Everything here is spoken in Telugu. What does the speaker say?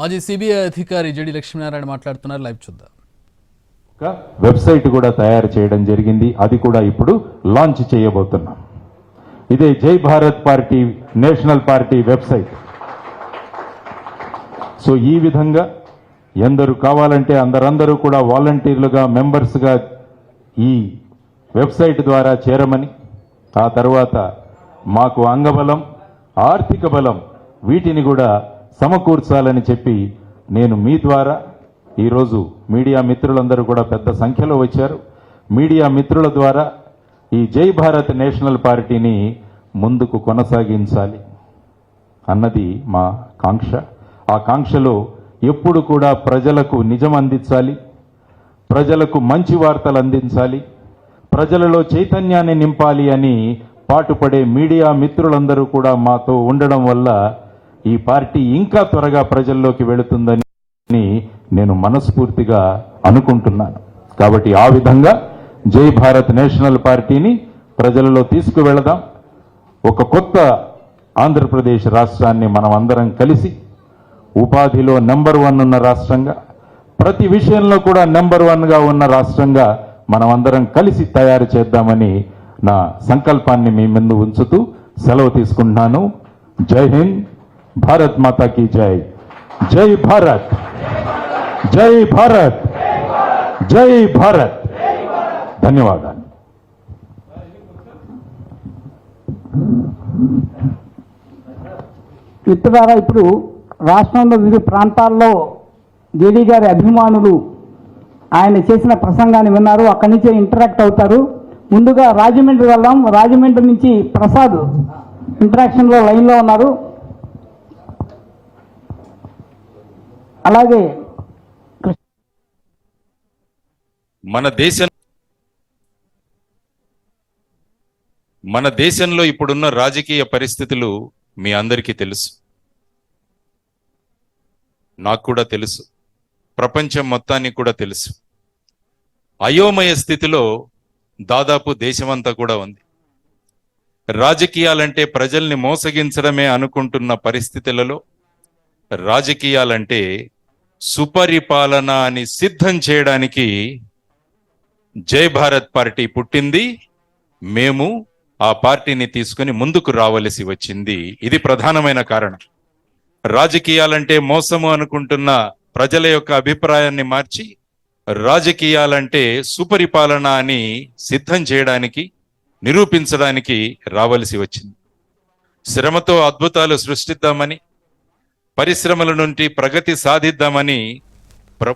మాజీ సిబిఐ అధికారి జడి లక్ష్మీనారాయణ మాట్లాడుతున్నారు. లైవ్ చూద్దాం. ఒక వెబ్సైట్ కూడా తయారు చేయడం జరిగింది. అది కూడా ఇప్పుడు లాంచ్ చేయబోతున్నాం. ఇదే Jai Bharat party national party website. So ఈ విధంగా ఎందరు కావాలంటే అందరందరూ కూడా వాలంటీర్లుగా మెంబర్స్గా ఈ వెబ్సైట్ ద్వారా చేరమని ఆ తర్వాత మాకు అంగబలం ఆర్థిక బలం వీటిని కూడా సమకూర్చాలని చెప్పి నేను మీ ద్వారా ఈరోజు మీడియా మిత్రులందరూ కూడా పెద్ద సంఖ్యలో వచ్చారు. మీడియా మిత్రుల ద్వారా ఈ జై భారత్ నేషనల్ పార్టీని ముందుకు కొనసాగించాలి అన్నది మా కాంక్ష. ఆ కాంక్షలో ఎప్పుడు కూడా ప్రజలకు నిజం అందించాలి. ప్రజలకు మంచి వార్తలు అందించాలి. ప్రజలలో చైతన్యాన్ని నింపాలి అని పాటుపడే మీడియా మిత్రులందరూ కూడా మాతో ఉండడం వల్ల ఈ పార్టీ ఇంకా త్వరగా ప్రజల్లోకి వెళుతుందని నేను మనస్ఫూర్తిగా అనుకుంటున్నాను. కాబట్టి ఆ విధంగా జై భారత్ నేషనల్ పార్టీని ప్రజలలో తీసుకువెళదాం. ఒక కొత్త ఆంధ్రప్రదేశ్ రాష్ట్రాన్ని మనం అందరం కలిసి ఉపాధిలో నెంబర్ వన్ ఉన్న రాష్ట్రంగా ప్రతి విషయంలో కూడా నెంబర్ వన్గా ఉన్న రాష్ట్రంగా మనం అందరం కలిసి తయారు చేద్దామని నా సంకల్పాన్ని మీ ముందు ఉంచుతూ సెలవు తీసుకుంటున్నాను. జై హింద్. భారత్ మాతాకి జై జై భారత్ జై భారత్ జై భారత్ ధన్యవాదాలు మిత్రులారా ఇప్పుడు రాష్ట్రంలో వివిధ ప్రాంతాల్లో జేడీ గారి అభిమానులు ఆయన చేసిన ప్రసంగాన్ని విన్నారు. అక్కడి నుంచే ఇంటరాక్ట్ అవుతారు. ముందుగా రాజమండ్రి వెళ్దాం. రాజమండ్రి నుంచి ప్రసాద్ ఇంటరాక్షన్లో లైన్లో ఉన్నారు. అలాగే మన దేశం మన దేశంలో ఇప్పుడున్న రాజకీయ పరిస్థితులు మీ అందరికీ తెలుసు. నాకు కూడా తెలుసు. ప్రపంచం మొత్తానికి కూడా తెలుసు. అయోమయ స్థితిలో దాదాపు దేశమంతా కూడా ఉంది. రాజకీయాలంటే ప్రజల్ని మోసగించడమే అనుకుంటున్న పరిస్థితులలో రాజకీయాలంటే సుపరిపాలన అని సిద్ధం చేయడానికి జై భారత్ పార్టీ పుట్టింది. మేము ఆ పార్టీని తీసుకుని ముందుకు రావలసి వచ్చింది. ఇది ప్రధానమైన కారణం. రాజకీయాలంటే మోసము అనుకుంటున్న ప్రజల యొక్క అభిప్రాయాన్ని మార్చి రాజకీయాలంటే సుపరిపాలన అని సిద్ధం చేయడానికి నిరూపించడానికి రావలసి వచ్చింది. శ్రమతో అద్భుతాలు సృష్టిద్దామని పరిశ్రమల నుండి ప్రగతి సాధిద్దామని ప్ర